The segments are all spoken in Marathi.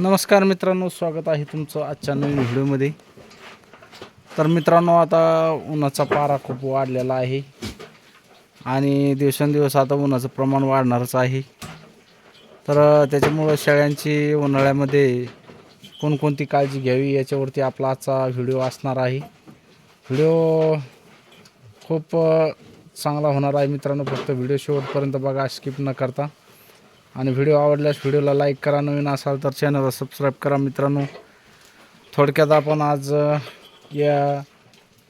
नमस्कार मित्रांनो स्वागत आहे तुमचं आजच्या नवीन व्हिडिओमध्ये. तर मित्रांनो आता उन्हाचा पारा खूप वाढलेला आहे आणि दिवसेंदिवस आता उन्हाचं प्रमाण वाढणारच आहे. तर त्याच्यामुळं शेळ्यांची उन्हाळ्यामध्ये कोणकोणती काळजी घ्यावी याच्यावरती आपला आजचा व्हिडिओ असणार आहे. व्हिडिओ खूप चांगला होणार आहे मित्रांनो फक्त व्हिडिओ शेवटपर्यंत बघा स्किप न करता. आणि व्हिडिओ आवडल्यास व्हिडिओला लाईक करा. नवीन असाल तर चॅनलला सबस्क्राईब करा मित्रांनो. थोडक्यात आपण आज या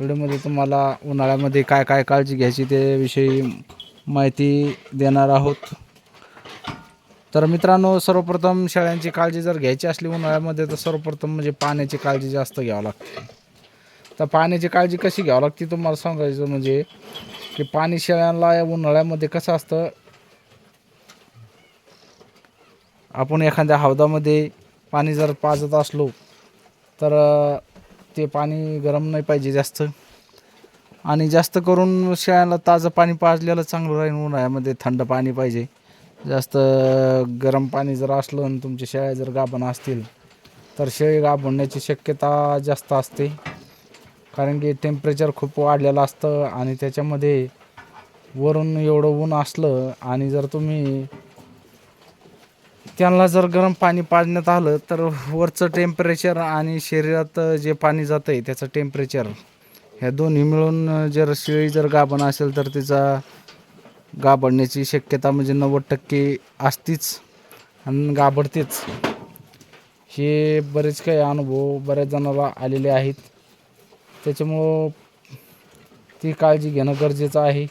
व्हिडिओमध्ये तुम्हाला उन्हाळ्यामध्ये काय काय काळजी घ्यायची त्याविषयी माहिती देणार आहोत. तर मित्रांनो सर्वप्रथम शेळ्यांची काळजी जर घ्यायची असली उन्हाळ्यामध्ये तर सर्वप्रथम म्हणजे पाण्याची काळजी जास्त घ्यावी लागते. तर पाण्याची काळजी कशी घ्यावी लागते तुम्हाला सांगायचं म्हणजे की पाणी शेळ्यांना या उन्हाळ्यामध्ये कसं असतं आपण एखाद्या हौदामध्ये पाणी जर पाजत असलो तर ते पाणी गरम नाही पाहिजे जास्त. आणि जास्त करून शेळ्याला ताजं पाणी पाजलेलं चांगलं राहील उन्हाळ्यामध्ये थंड पाणी पाहिजे. जास्त गरम पाणी जर असलं आणि तुमच्या शेळ्या जर गाभण असतील तर शेळी गाभण्याची शक्यता जास्त असते. कारण की टेम्परेचर खूप वाढलेलं असतं आणि त्याच्यामध्ये वरून एवढं ऊन असलं आणि जर तुम्ही त्यांना जर गरम पाणी पाजण्यात आलं तर वरचं टेम्परेचर आणि शरीरात जे पाणी जातं आहे त्याचं टेम्परेचर ह्या दोन्ही मिळून जर शेळी जर गाभण असेल तर तिचा गाभडण्याची शक्यता म्हणजे नव्वद टक्के असतीच आणि गाभडतेच. हे बरेच काही अनुभव बऱ्याच जणांना आलेले आहेत. त्याच्यामुळं ती काळजी घेणं गरजेचं आहे.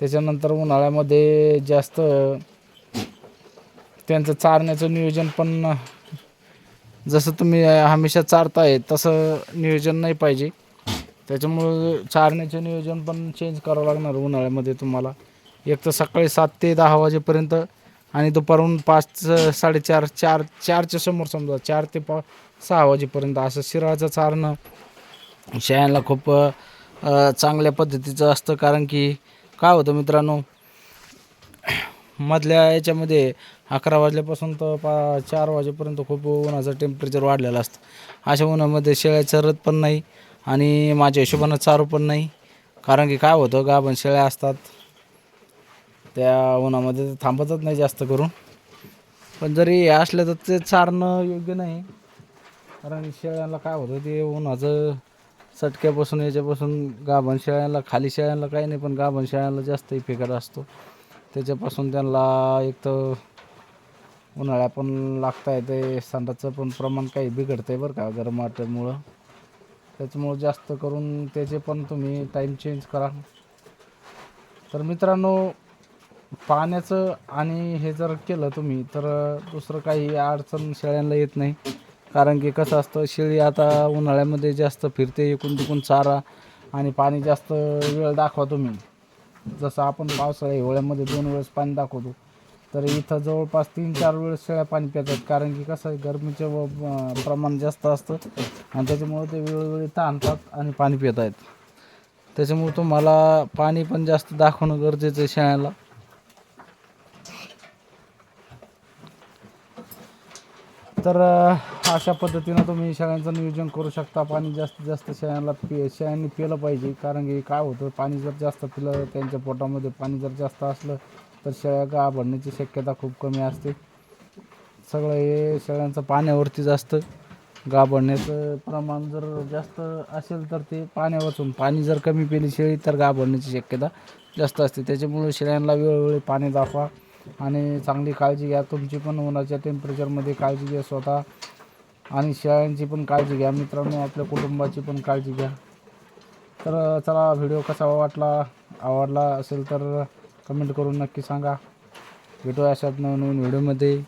त्याच्यानंतर उन्हाळ्यामध्ये जास्त त्यांचं चारण्याचं नियोजन पण जसं तुम्ही हमेशा चारताय तसं नियोजन नाही पाहिजे. त्याच्यामुळं चारण्याचं नियोजन पण चेंज करावं लागणार उन्हाळ्यामध्ये तुम्हाला. एक तर सकाळी सात ते दहा वाजेपर्यंत आणि दुपारून पाच साडेचार चार चारच्या समोर समजा चार ते पा सहा वाजेपर्यंत असं शिराळाचं चारणं शेळ्यांना खूप चांगल्या पद्धतीचं असतं. कारण की काय होतं मित्रांनो मधल्या याच्यामध्ये अकरा वाजल्यापासून तर पा चार वाजेपर्यंत खूप उन्हाचं टेम्परेचर वाढलेलं असतं. अशा उन्हामध्ये शेळ्या चरत पण नाही आणि माझ्या हिशोबानं चारू पण नाही. कारण की काय होतं गाभण शेळ्या असतात. त्या उन्हामध्ये थांबतच नाही जास्त करून. पण जरी हे असलं तर ते चारणं योग्य नाही. कारण शेळ्यांना काय होतं ते उन्हाचं चटक्यापासून याच्यापासून गाभण शेळ्यांना खाली शेळ्यांना काही नाही पण गाभण शेळ्यांना जास्त इफेक्ट असतो. त्याच्यापासून त्यांना एक तर उन्हाळ्या पण लागता येते संडाचं पण प्रमाण काही बिघडतं आहे बरं का गरम त्याच्यामुळं जास्त करून त्याचे पण तुम्ही टाईम चेंज करा. तर मित्रांनो पाण्याचं आणि हे जर केलं तुम्ही तर दुसरं काही अडचण शेळ्यांना येत नाही. कारण की कसं असतं शेळी आता उन्हाळ्यामध्ये जास्त फिरते इकून तिकून चारा आणि पाणी जास्त वेळ दाखवा तुम्ही. जसं आपण पावसाळ्या हिवाळ्यामध्ये दोन वेळेस पाणी दाखवतो तर इथं जवळपास तीन चार वेळेस शेळ्या पाणी पितात. कारण की कसं आहे गरमीचं व प्रमाण जास्त असतं आणि त्याच्यामुळे ते वेळोवेळी ताणतात आणि पाणी पित आहेत त्याच्यामुळे तुम्हाला पाणी पण जास्त दाखवणं गरजेचं आहे शेळ्याला तर अशा पद्धतीनं तुम्ही शेळ्यांचं नियोजन करू शकता. पाणी जास्तीत जास्त शेळ्यांना पि शेळ्यांनी पिलं पाहिजे. कारण की काय होतं पाणी जर जास्त पिलं त्यांच्या पोटामध्ये पाणी जर जास्त असलं तर शेळ्या गा भरण्याची शक्यता खूप कमी असते. सगळं हे शेळ्यांचं पाण्यावरतीच असतं गा भरण्याचं प्रमाण जर जास्त असेल तर ते पाण्यावरचून पाणी जर कमी पिली शेळी तर गा भरण्याची शक्यता जास्त असते. त्याच्यामुळे शेळ्यांना वेळोवेळी पाणी दाखवा. आणि चांगली काळजी घ्या. तुमची पण उन्हाच्या टेम्परेचरमध्ये काळजी घ्या स्वतः. आणि शेळ्यांची पण काळजी घ्या. मित्रांनो आपल्या कुटुंबाची पण काळजी घ्या. तर चला व्हिडिओ कसा वाटला आवडला असेल तर कमेंट करून नक्की सांगा. भेटूया अशात नवीन नवीन व्हिडिओमध्ये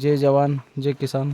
जय जवान जय किसान.